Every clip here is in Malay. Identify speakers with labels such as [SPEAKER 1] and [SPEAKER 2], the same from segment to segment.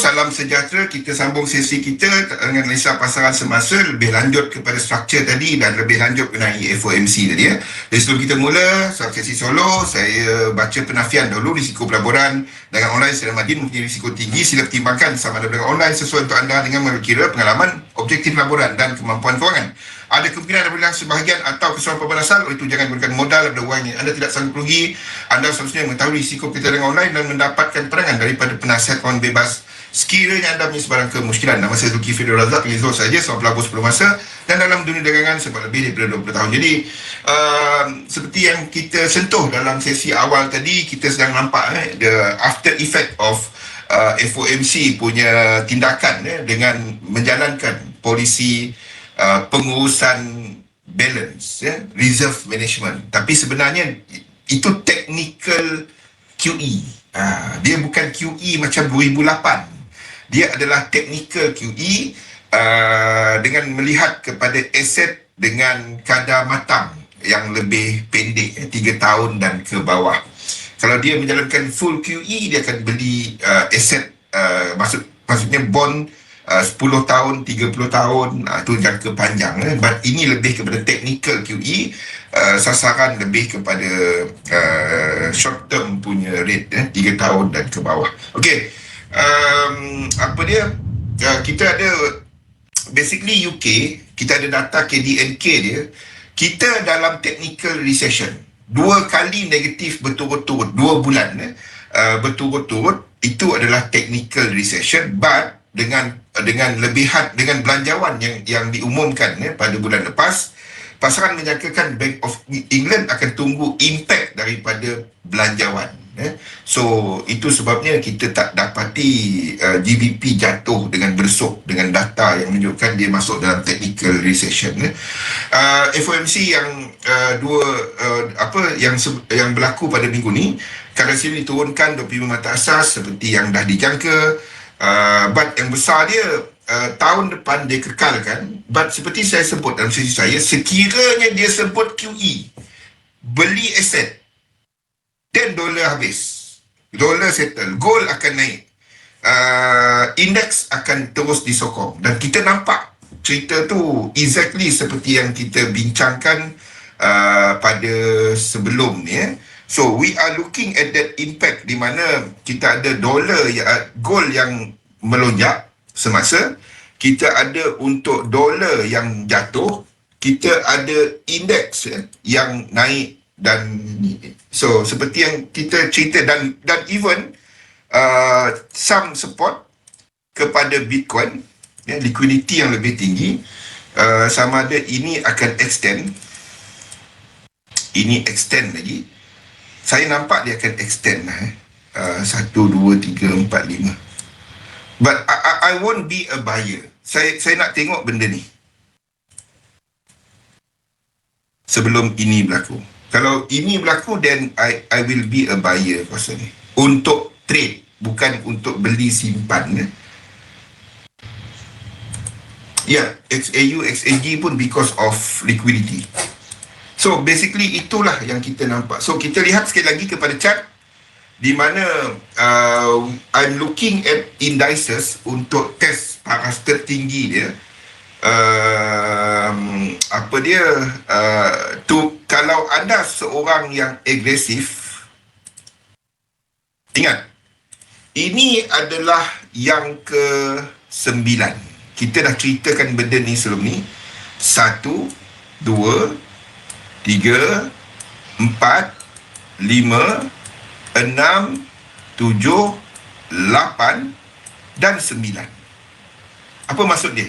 [SPEAKER 1] Salam sejahtera, kita sambung sesi kita dengan Lisa Pasaran semasa lebih lanjut kepada struktur tadi dan lebih lanjut mengenai FOMC tadi ya. Jadi sebelum kita mula sesi solo, saya baca penafian dahulu risiko pelaburan dengan online secara madin mempunyai risiko tinggi. Sila pertimbangkan sama ada dengan online sesuai untuk anda dengan mengira pengalaman, objektif pelaburan dan kemampuan kewangan. Ada kemungkinan apabila sebahagian atau keseluruhan pelaburan asal, oleh itu jangan gunakan modal daripada wang yang anda tidak sanggup rugi. Anda seharusnya mengetahui risiko kita dengan online dan mendapatkan perangan daripada penasihat kawan bebas. Sekiranya anda punya sebarang kemuskilan. Nama saya Zulkifli Fidul Razak Pilih Zul saja Seorang pelabur 10 masa. Dan dalam dunia dagangan Sebab lebih daripada 20 tahun. Jadi uh, Seperti yang kita sentuh Dalam sesi awal tadi Kita sedang nampak eh, The after effect of uh, FOMC punya tindakan eh, Dengan menjalankan Polisi uh, Pengurusan Balance eh, Reserve management. Tapi sebenarnya Itu technical QE uh, Dia bukan QE macam 2008 dia adalah technical QE uh, dengan melihat kepada aset dengan kadar matang yang lebih pendek, eh, tiga tahun dan ke bawah. Kalau dia menjalankan full QE, dia akan beli uh, aset, uh, maksud, maksudnya bond uh, 10 tahun, 30 tahun, uh, itu jangka panjang. Eh. But ini lebih kepada technical QE, uh, sasaran lebih kepada uh, short term punya rate, eh, 3 tahun dan ke bawah. Okay um, apa dia uh, kita ada basically UK kita ada data KDNK dia kita dalam technical recession dua kali negatif betul-betul dua bulan eh, uh, betul-betul itu adalah technical recession but dengan dengan lebihan dengan belanjawan yang yang diumumkan eh, pada bulan lepas pasaran menyangkakan Bank of England akan tunggu impact daripada belanjawan Eh? So itu sebabnya kita tak dapati uh, GDP jatuh dengan bersuk dengan data yang menunjukkan dia masuk dalam technical recession. Eh? Uh, FOMC yang uh, dua uh, apa yang yang berlaku pada minggu ni sini diturunkan 25 mata asas seperti yang dah dijangka. Uh, but yang besar dia uh, tahun depan dia kekalkan. But seperti saya sebut dalam sesi saya sekiranya dia sebut QE beli aset 10 dolar habis. Dolar settle. Gold akan naik. Uh, index akan terus disokong. Dan kita nampak cerita tu exactly seperti yang kita bincangkan uh, pada sebelum ni. Eh. So we are looking at that impact di mana kita ada dolar ya gold yang melonjak semasa kita ada untuk dolar yang jatuh kita ada indeks eh, yang naik dan so seperti yang kita cerita dan dan even uh, some support kepada Bitcoin ya liquidity yang lebih tinggi uh, sama ada ini akan extend ini extend lagi saya nampak dia akan extend lah eh. Uh, satu, dua, tiga, empat, lima. But I, I, I won't be a buyer. Saya saya nak tengok benda ni. Sebelum ini berlaku kalau ini berlaku then I I will be a buyer pasal ni untuk trade bukan untuk beli simpan ya. Ya, XAU, XAG pun because of liquidity. So basically itulah yang kita nampak. So kita lihat sekali lagi kepada chart di mana uh, I'm looking at indices untuk test paras tertinggi dia. Uh, apa dia? Uh, tu kalau anda seorang yang agresif ingat ini adalah yang ke sembilan kita dah ceritakan benda ni sebelum ni. Satu dua tiga empat lima enam tujuh lapan dan sembilan. Apa maksud dia?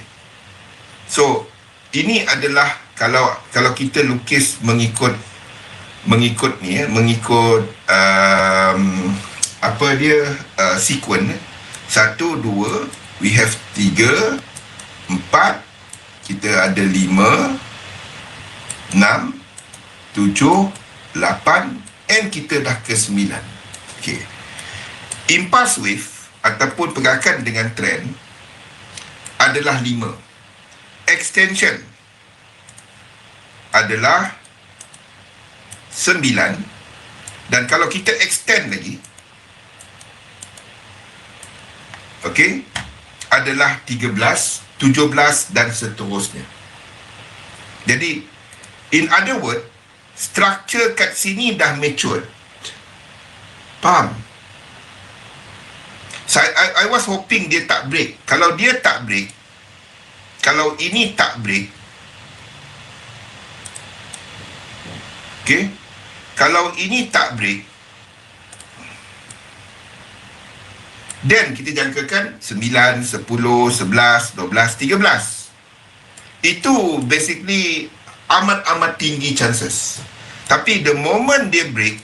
[SPEAKER 1] So ini adalah kalau kalau kita lukis mengikut mengikut ni ya, mengikut um, apa dia uh, sequence satu dua we have tiga empat kita ada lima enam tujuh lapan and kita dah ke sembilan. Okay. impulse wave ataupun pergerakan dengan trend adalah lima. Extension adalah 9 dan kalau kita extend lagi okey adalah 13 17 dan seterusnya. Jadi in other word structure kat sini dah mature. Faham? Saya I, I was hoping dia tak break. Kalau dia tak break kalau ini tak break okey kalau ini tak break then kita jangkakan 9, 10, 11, 12, 13 itu basically amat-amat tinggi chances tapi the moment dia break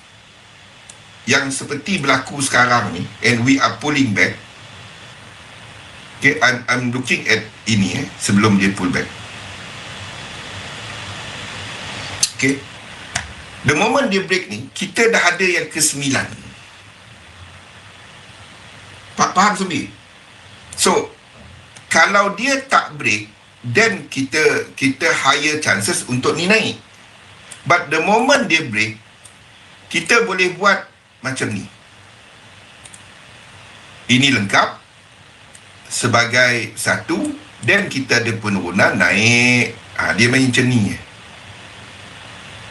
[SPEAKER 1] yang seperti berlaku sekarang ni and we are pulling back okay, I'm, I'm looking at ini eh, sebelum dia pull back okay The moment dia break ni, kita dah ada yang ke sembilan. Faham Sumbi? So, kalau dia tak break, then kita kita higher chances untuk ni naik. But the moment dia break, kita boleh buat macam ni. Ini lengkap sebagai satu dan kita ada penurunan naik. Ha, dia main macam ni.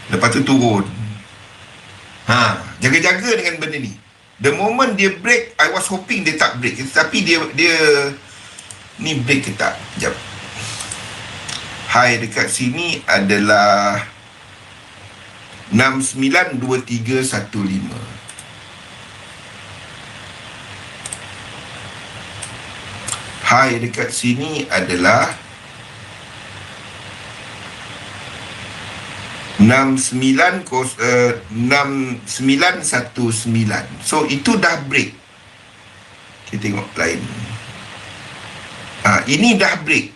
[SPEAKER 1] Lepas tu turun. Ha, jaga-jaga dengan benda ni. The moment dia break, I was hoping dia tak break. Tapi dia dia ni break ke tak? Sekejap. High dekat sini adalah 692315. High dekat sini adalah 6919 uh, so itu dah break. Kita tengok lain. Ha, ini dah break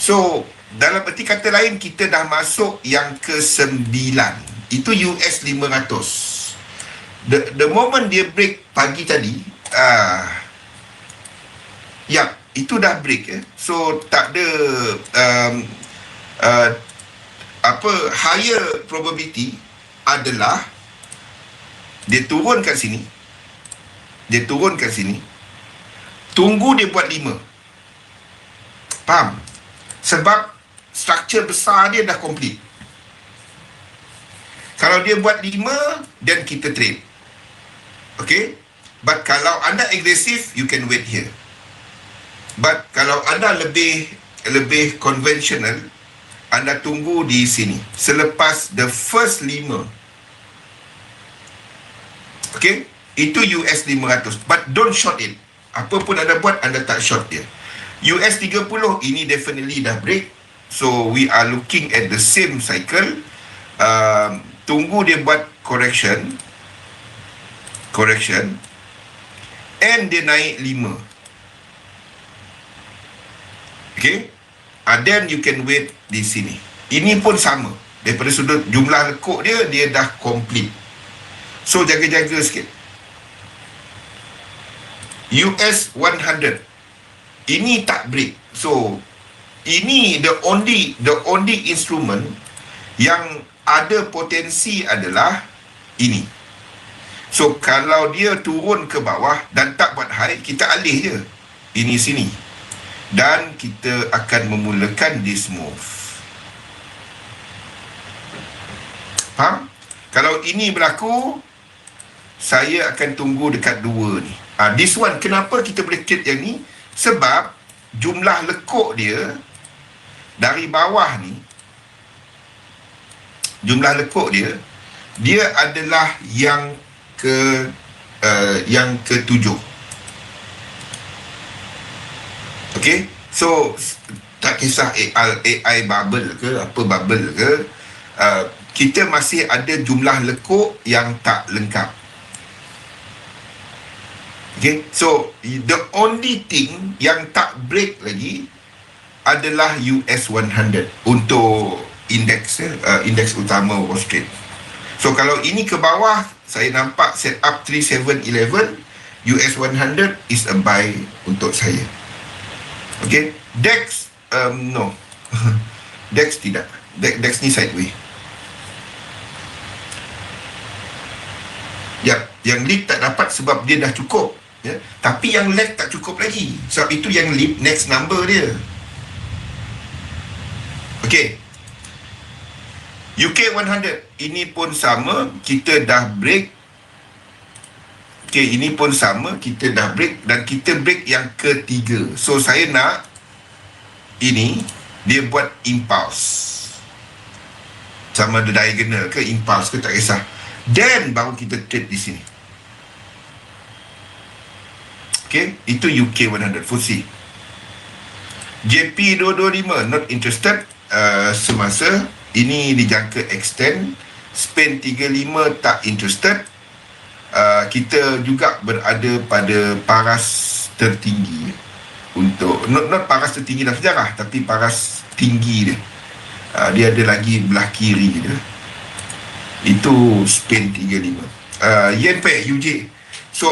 [SPEAKER 1] so dalam erti kata lain kita dah masuk yang ke 9 itu US 500 the, the moment dia break pagi tadi uh, ya itu dah break eh. so tak ada um, uh, apa higher probability adalah dia turun kat sini dia turun kat sini tunggu dia buat lima. Faham sebab struktur besar dia dah complete. Kalau dia buat lima dan kita trade. Okay? But kalau anda agresif you can wait here. But kalau anda lebih lebih conventional anda tunggu di sini. Selepas the first lima. Okay? Itu US 500 but don't short it. Apa pun anda buat anda tak short dia US 30 ini definitely dah break so we are looking at the same cycle um, tunggu dia buat correction correction and dia naik 5 okay uh, then you can wait di sini. Ini pun sama. Daripada sudut jumlah lekuk dia, dia dah complete. So, jaga-jaga sikit. US 100. Ini tak break. So, ini the only the only instrument yang ada potensi adalah ini. So, kalau dia turun ke bawah dan tak buat high, kita alih je. Ini sini dan kita akan memulakan this move. Faham? Kalau ini berlaku, saya akan tunggu dekat dua ni. Ha, this one, kenapa kita boleh trade yang ni? Sebab jumlah lekuk dia dari bawah ni, jumlah lekuk dia, dia adalah yang ke uh, yang ketujuh. Okay So Tak kisah AI, AI bubble ke Apa bubble ke uh, Kita masih ada jumlah lekuk Yang tak lengkap Okay So The only thing Yang tak break lagi Adalah US 100 Untuk Indeks uh, Indeks utama Wall Street So kalau ini ke bawah Saya nampak set up 3711 US 100 is a buy untuk saya. Okay, Dex um, no. Dex tidak. Dex, Dex ni sideway. Ya, yang lead tak dapat sebab dia dah cukup. Ya? Tapi yang left tak cukup lagi. Sebab itu yang lead next number dia. Okey. UK 100 ini pun sama. Kita dah break. Okey ini pun sama. Kita dah break dan kita break yang ketiga. So saya nak ini dia buat impulse. Sama ada diagonal ke impulse ke tak kisah. Then baru kita trade di sini Okay, itu UK 100 FTSE. JP 225 not interested uh, semasa ini dijangka extend. Spain 35 tak interested. Uh, kita juga berada pada paras tertinggi untuk not, not paras tertinggi dalam sejarah tapi paras tinggi dia. Uh, dia ada lagi belah kiri dia. Itu Spain 35. Uh, Yen Pei UJ So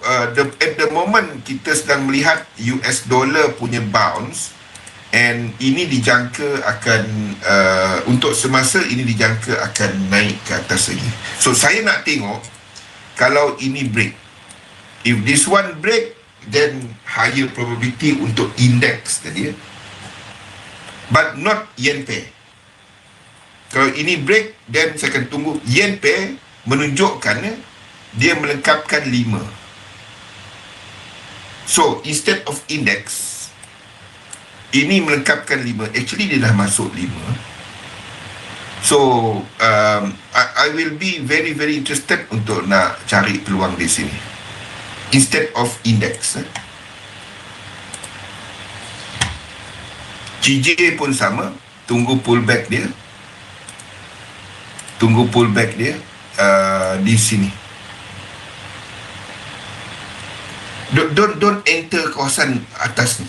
[SPEAKER 1] uh, the, at the moment kita sedang melihat US dollar punya bounce and ini dijangka akan uh, untuk semasa ini dijangka akan naik ke atas lagi. So saya nak tengok kalau ini break. If this one break then higher probability untuk index tadi ya. But not yen pair. Kalau ini break then saya akan tunggu yen pair menunjukkan ya, dia melengkapkan lima. So, instead of index, ini melengkapkan lima. Actually, dia dah masuk lima. So, um, I, I will be very, very interested untuk nak cari peluang di sini. Instead of index. Eh. GJ pun sama. Tunggu pullback dia. Tunggu pullback dia uh, di sini. Don't don't, don't enter kawasan atas.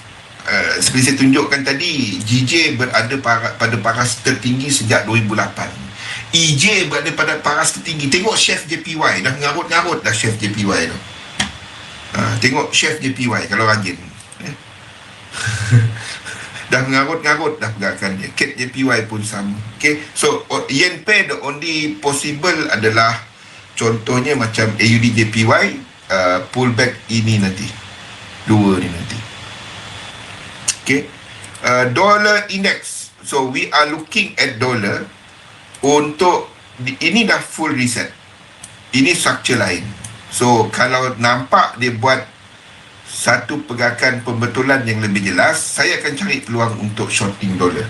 [SPEAKER 1] Uh, seperti saya tunjukkan tadi, GJ berada para, pada paras tertinggi sejak 2008. EJ berada pada paras tertinggi. Tengok chef JPY, dah ngarut-ngarut dah chef JPY tu. Uh, tengok chef JPY kalau rajin. Eh? dah ngarut-ngarut dah pergerakan dia. Cat JPY pun sama. Okay, so yen pair the only possible adalah contohnya macam AUD JPY uh, pullback ini nanti. Dua ni nanti. Okay. Uh, dollar index. So we are looking at dollar untuk ini dah full reset. Ini structure lain. So kalau nampak dia buat satu pergerakan pembetulan yang lebih jelas saya akan cari peluang untuk shorting dollar.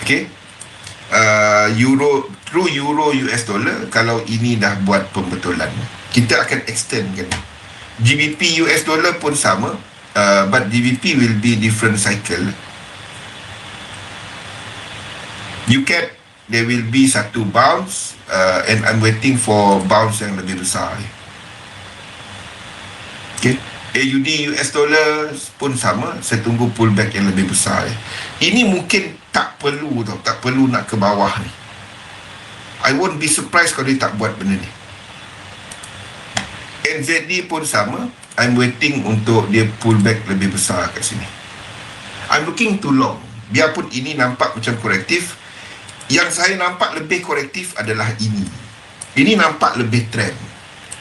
[SPEAKER 1] Okay. Uh, euro through euro US dollar kalau ini dah buat pembetulan kita akan extendkan GBP US dollar pun sama uh, but GBP will be different cycle. You can there will be satu bounce uh, and I'm waiting for bounce yang lebih besar okay. AUD US dollar pun sama saya tunggu pullback yang lebih besar ini mungkin tak perlu tau tak perlu nak ke bawah ni. I won't be surprised kalau dia tak buat benda ni NZD pun sama. I'm waiting untuk dia pull back lebih besar kat sini. I'm looking too long. Biarpun ini nampak macam korektif yang saya nampak lebih korektif adalah ini. Ini nampak lebih trend.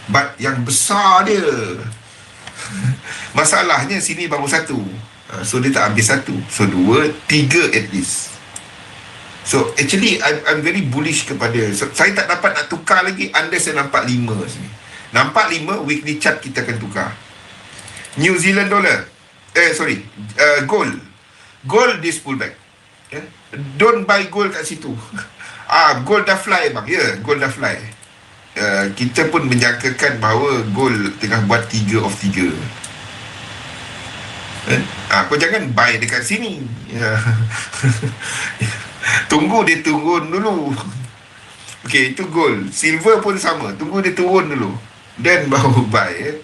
[SPEAKER 1] But yang besar dia masalahnya sini baru satu. Uh, so dia tak habis satu. So dua tiga at least. So actually I'm, I'm very bullish kepada so, saya tak dapat nak tukar lagi unless saya nampak lima sini Nampak lima weekly chart kita akan tukar. New Zealand dollar. Eh sorry, uh, gold. Gold this pullback. Yeah? Don't buy gold kat situ. ah, gold dah fly bang. Ya, yeah, gold dah fly. Uh, kita pun menjangkakan bahawa gold tengah buat tiga of tiga. Eh? Ah, kau jangan buy dekat sini. Yeah. Tunggu dia turun dulu. Okay, itu gold. Silver pun sama. Tunggu dia turun dulu. Then baru buy eh.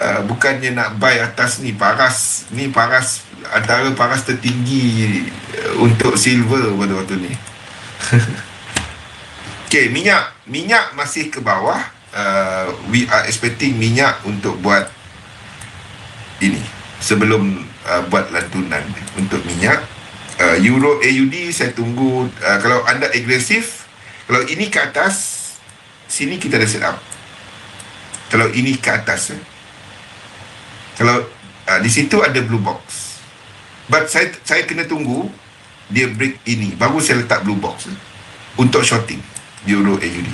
[SPEAKER 1] Uh, bukannya nak buy atas ni paras. Ni paras antara paras tertinggi uh, untuk silver pada waktu ni. Okay, minyak. Minyak masih ke bawah. Uh, we are expecting minyak untuk buat ini. Sebelum uh, buat lantunan untuk minyak. Uh, euro AUD saya tunggu. Uh, kalau anda agresif kalau ini ke atas sini kita dah set up kalau ini ke atas eh. kalau uh, di situ ada blue box. But saya saya kena tunggu dia break ini. Baru saya letak blue box eh, untuk shorting euro AUD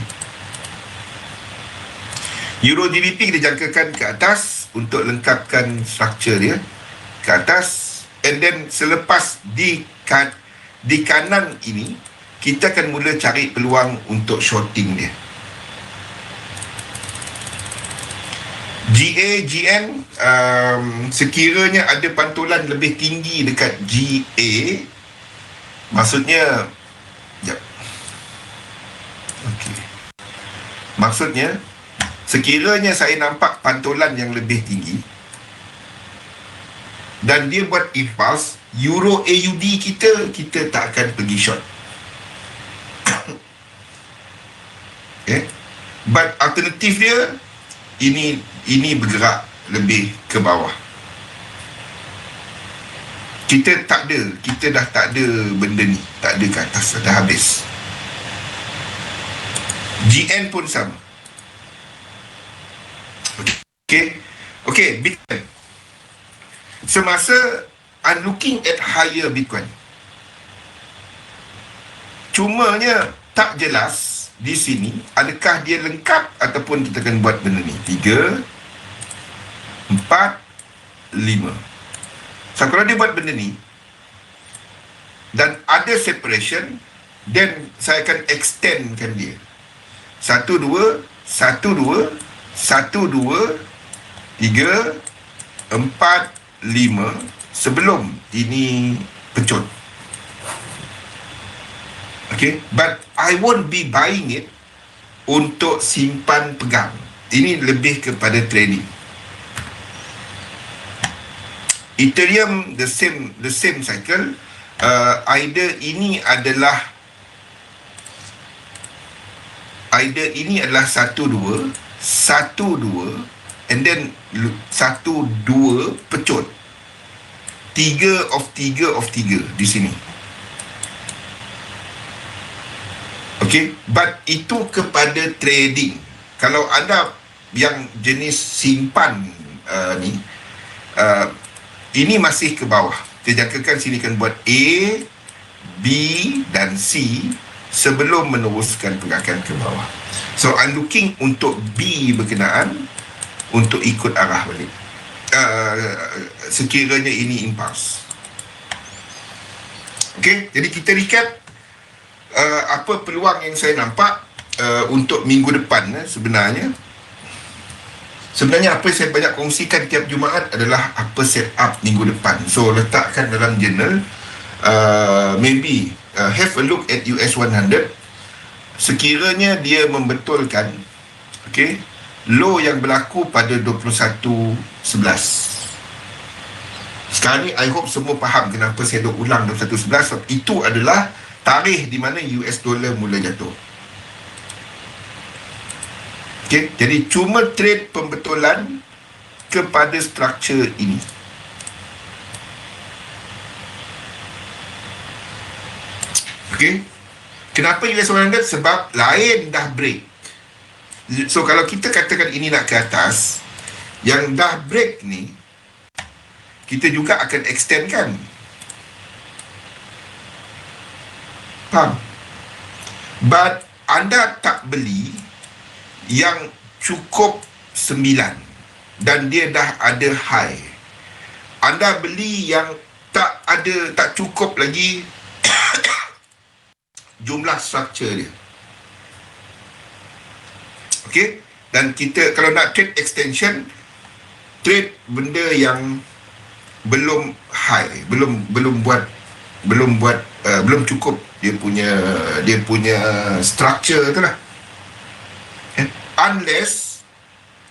[SPEAKER 1] euro GBP kita jangkakan ke atas untuk lengkapkan struktur dia ke atas. And then selepas di kan, di kanan ini kita akan mula cari peluang untuk shorting dia GA, GN um, sekiranya ada pantulan lebih tinggi dekat GA maksudnya ya. Okay. maksudnya sekiranya saya nampak pantulan yang lebih tinggi dan dia buat impulse euro AUD kita kita tak akan pergi short okay. but alternatif dia ini ini bergerak lebih ke bawah. Kita tak ada kita dah tak ada benda ni. Tak ada ke atas dah habis. GN pun sama. Okay okay Bitcoin. Semasa I'm looking at higher Bitcoin. Cumanya tak jelas di sini adakah dia lengkap ataupun kita akan buat benda ni. Tiga empat, lima. So, kalau dia buat benda ni, dan ada separation, then saya akan extendkan dia. Satu, dua, satu, dua, satu, dua, tiga, empat, lima, sebelum ini pecut. Okay, but I won't be buying it untuk simpan pegang. Ini lebih kepada trading. Ethereum the same the same cycle. Uh, either ini adalah either ini adalah satu dua satu dua and then satu dua pecut tiga of tiga of tiga di sini. Okay? But itu kepada trading. Kalau anda yang jenis simpan uh, ni uh, ini masih ke bawah. Kita jangkakan sini kan buat A, B dan C sebelum meneruskan pergerakan ke bawah. So I'm looking untuk B berkenaan untuk ikut arah balik. Uh, sekiranya ini impuls. Okay, jadi kita recap uh, apa peluang yang saya nampak uh, untuk minggu depan uh, sebenarnya Sebenarnya apa yang saya banyak kongsikan tiap Jumaat adalah apa set up minggu depan. So letakkan dalam journal uh, maybe uh, have a look at US 100 sekiranya dia membetulkan okay, low yang berlaku pada 21.11 sekarang ni I hope semua faham kenapa saya duk ulang 21.11 sebab itu adalah tarikh di mana US dollar mula jatuh Okay, jadi cuma trade pembetulan kepada struktur ini. Okay. Kenapa US 100? Sebab lain dah break. So kalau kita katakan ini nak ke atas, yang dah break ni, kita juga akan extend kan? Faham? But anda tak beli yang cukup sembilan. Dan dia dah ada high. Anda beli yang tak ada tak cukup lagi jumlah structure dia. Okey? Dan kita kalau nak trade extension trade benda yang belum high belum belum buat belum buat uh, belum cukup. Dia punya dia punya structure tu lah unless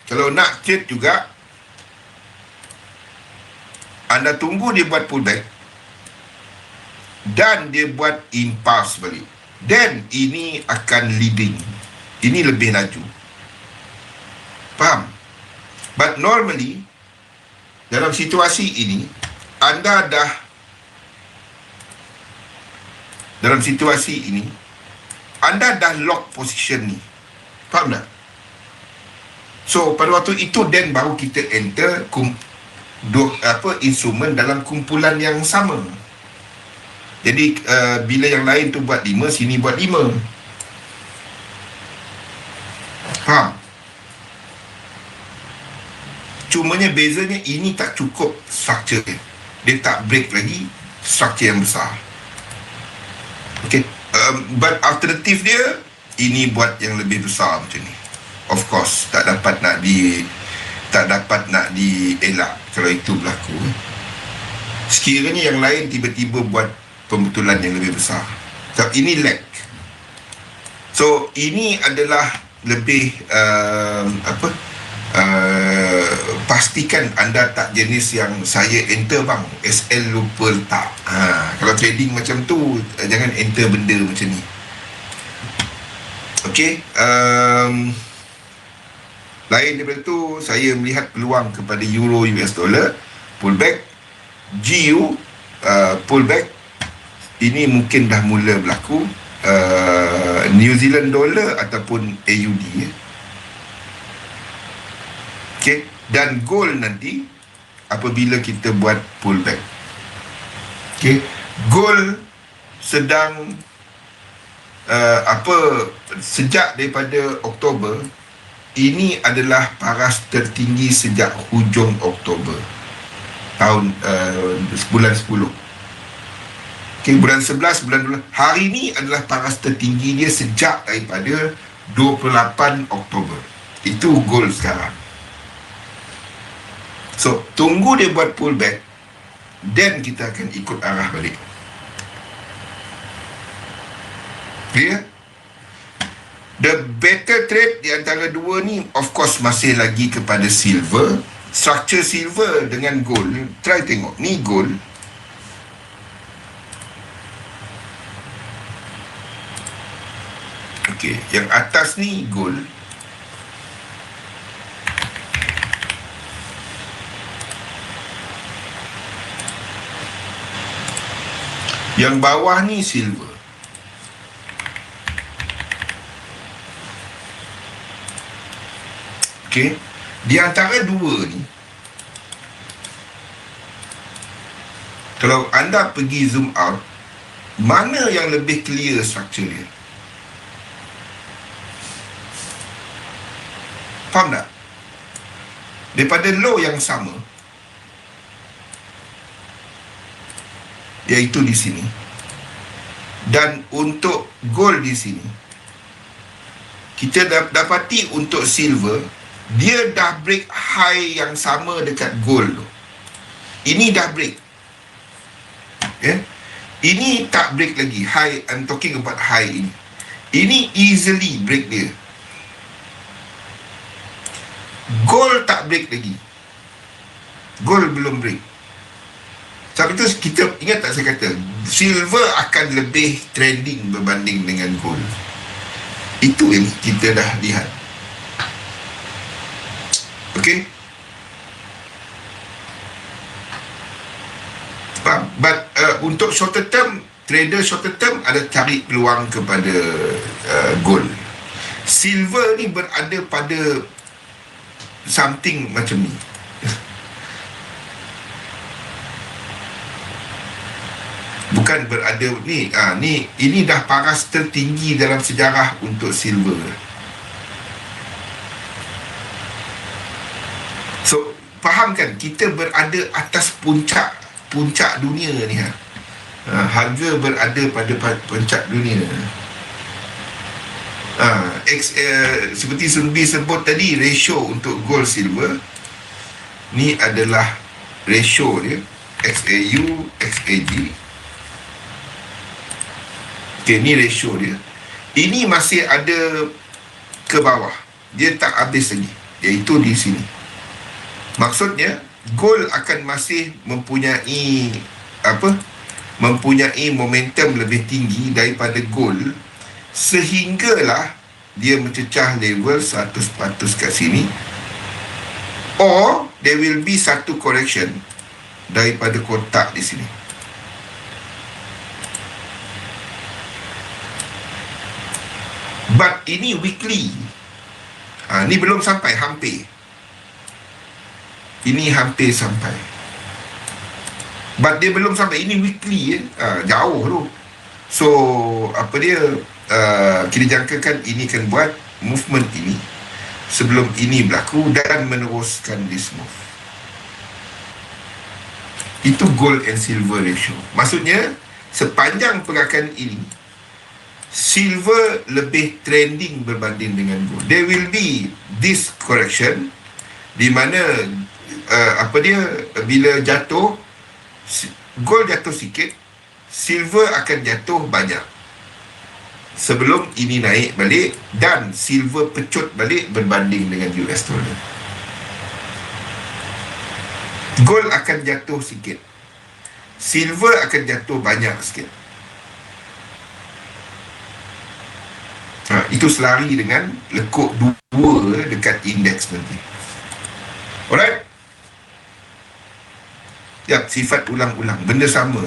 [SPEAKER 1] kalau nak trade juga anda tunggu dia buat pullback dan dia buat impulse balik. Then ini akan leading. Ini lebih laju. Faham? But normally dalam situasi ini anda dah dalam situasi ini anda dah lock position ni. Faham tak So pada waktu itu then baru kita enter kum, dua, apa instrumen dalam kumpulan yang sama. Jadi uh, bila yang lain tu buat lima, sini buat lima. Faham? Cumanya bezanya ini tak cukup structure dia. Dia tak break lagi structure yang besar. Okay. Um, but alternatif dia, ini buat yang lebih besar macam ni of course tak dapat nak di tak dapat nak dielak kalau itu berlaku. Sekiranya yang lain tiba-tiba buat pembetulan yang lebih besar. So, ini lag. So ini adalah lebih um, apa uh, pastikan anda tak jenis yang saya enter bang. SL lupa letak. Ha, kalau trading macam tu jangan enter benda macam ni. Okay um, lain daripada itu, saya melihat peluang kepada euro US dollar pullback, GU uh, pullback. Ini mungkin dah mula berlaku. Uh, New Zealand dollar ataupun AUD. Ya. Okay. Dan gold nanti apabila kita buat pullback. Okay. Gold sedang uh, apa sejak daripada Oktober ini adalah paras tertinggi sejak hujung Oktober. Tahun uh, bulan 10 okay, bulan 11 bulan 12 hari ini adalah paras tertinggi dia sejak daripada 28 Oktober. Itu goal sekarang. So tunggu dia buat pullback then kita akan ikut arah balik. Clear The better trade di antara dua ni of course masih lagi kepada silver. Structure silver dengan gold. Try tengok. Ni gold. Okay. Yang atas ni gold. Yang bawah ni silver. Okey. Di antara dua ni kalau anda pergi zoom out mana yang lebih clear structure dia? Faham tak? Daripada low yang sama iaitu di sini dan untuk gold di sini kita dapati untuk silver dia dah break high yang sama dekat gold tu. Ini dah break. Ya. Yeah? Ini tak break lagi. High, I'm talking about high ini. Ini easily break dia. Gold tak break lagi. Gold belum break. Sebab itu kita ingat tak saya kata silver akan lebih trending berbanding dengan gold. Itu yang kita dah lihat. Okay? But, but uh, untuk short term, trader short term ada cari peluang kepada uh, gold. Silver ni berada pada something macam ni. Bukan berada ni, ah ni ini dah paras tertinggi dalam sejarah untuk silver. Faham kan kita berada atas puncak puncak dunia ni ha. ha harga berada pada puncak dunia. Ha, X, eh, seperti Sunbi sebut tadi ratio untuk gold silver ni adalah ratio dia XAU XAG okay, ni ratio dia ini masih ada ke bawah dia tak habis lagi iaitu di sini Maksudnya gold akan masih mempunyai apa? Mempunyai momentum lebih tinggi daripada gold sehinggalah dia mencecah level 100% kat sini or there will be satu correction daripada kotak di sini. But ini weekly. Ha, ni belum sampai, hampir. Ini hampir sampai. But dia belum sampai. Ini weekly. Eh. Ha, jauh tu. So, apa dia, uh, kita jangkakan ini kan buat movement ini sebelum ini berlaku dan meneruskan this move. Itu gold and silver ratio. Maksudnya, sepanjang pergerakan ini, silver lebih trending berbanding dengan gold. There will be this correction di mana uh, apa dia bila jatuh gold jatuh sikit silver akan jatuh banyak sebelum ini naik balik dan silver pecut balik berbanding dengan US dollar gold akan jatuh sikit silver akan jatuh banyak sikit Ha, itu selari dengan lekuk dua dekat indeks nanti. Alright? Ya, sifat ulang-ulang. Benda sama.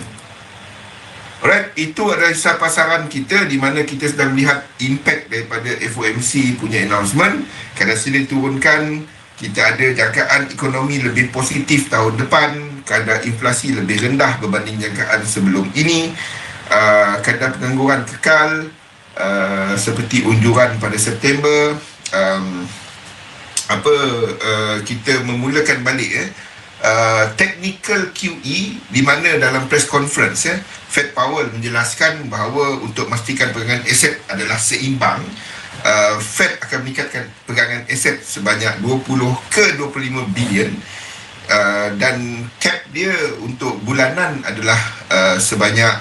[SPEAKER 1] Alright, itu adalah kisah pasaran kita di mana kita sedang melihat impact daripada FOMC punya announcement. Kadang sini turunkan, kita ada jangkaan ekonomi lebih positif tahun depan. Kadang inflasi lebih rendah berbanding jangkaan sebelum ini. Uh, kadang pengangguran kekal. Uh, seperti unjuran pada September um, apa uh, kita memulakan balik eh uh, technical QE di mana dalam press conference eh Fed Powell menjelaskan bahawa untuk memastikan pegangan aset adalah seimbang uh, Fed akan meningkatkan pegangan aset sebanyak 20 ke 25 bilion uh, dan cap dia untuk bulanan adalah uh, sebanyak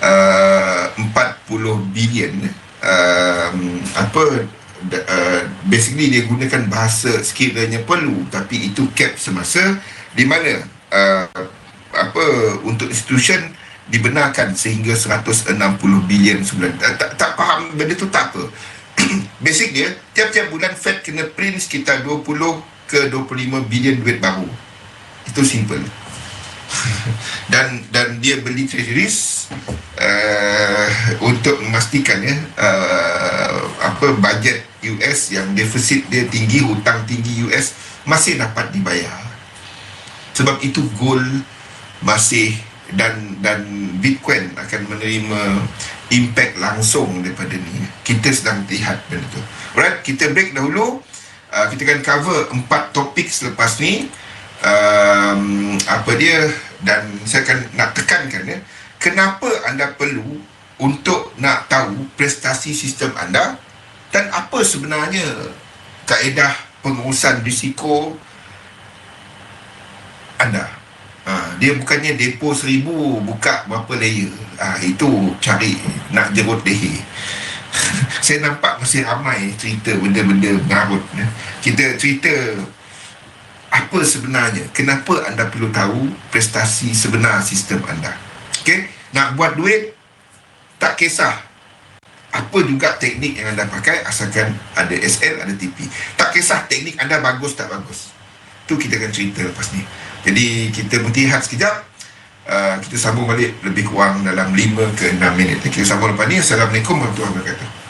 [SPEAKER 1] uh, 40 bilion. Uh, apa uh, basically dia gunakan bahasa sekiranya perlu tapi itu cap semasa di mana uh, apa untuk institution dibenarkan sehingga 160 bilion sebulan. Tak, tak, tak faham benda tu tak apa. Basic dia tiap-tiap bulan Fed kena print sekitar 20 ke 25 bilion duit baru. Itu simple. Dan dan dia beli treasuries uh, untuk memastikan ya uh, apa bajet US yang defisit dia tinggi hutang tinggi US masih dapat dibayar sebab itu gold masih dan dan bitcoin akan menerima impact langsung daripada ni. Kita sedang lihat benda tu. Alright kita break dahulu. Uh, kita akan cover empat topik selepas ni. Um, apa dia? Dan saya akan nak tekankan ya kenapa anda perlu untuk nak tahu prestasi sistem anda dan apa sebenarnya kaedah pengurusan risiko anda. Ha, dia bukannya depo seribu buka berapa layer. Ha, itu cari nak jerut leher. Saya nampak masih ramai cerita benda-benda mengarut ya. kita cerita apa sebenarnya kenapa anda perlu tahu prestasi sebenar sistem anda. Okey? Nak buat duit tak kisah apa juga teknik yang anda pakai asalkan ada SL ada TP tak kisah teknik anda bagus tak bagus. Tu kita akan cerita lepas ni jadi kita berhenti sekejap. Uh, kita sambung balik lebih kurang dalam 5 ke 6 minit. Kita sambung lepas ni. Assalamualaikum warahmatullahi wabarakatuh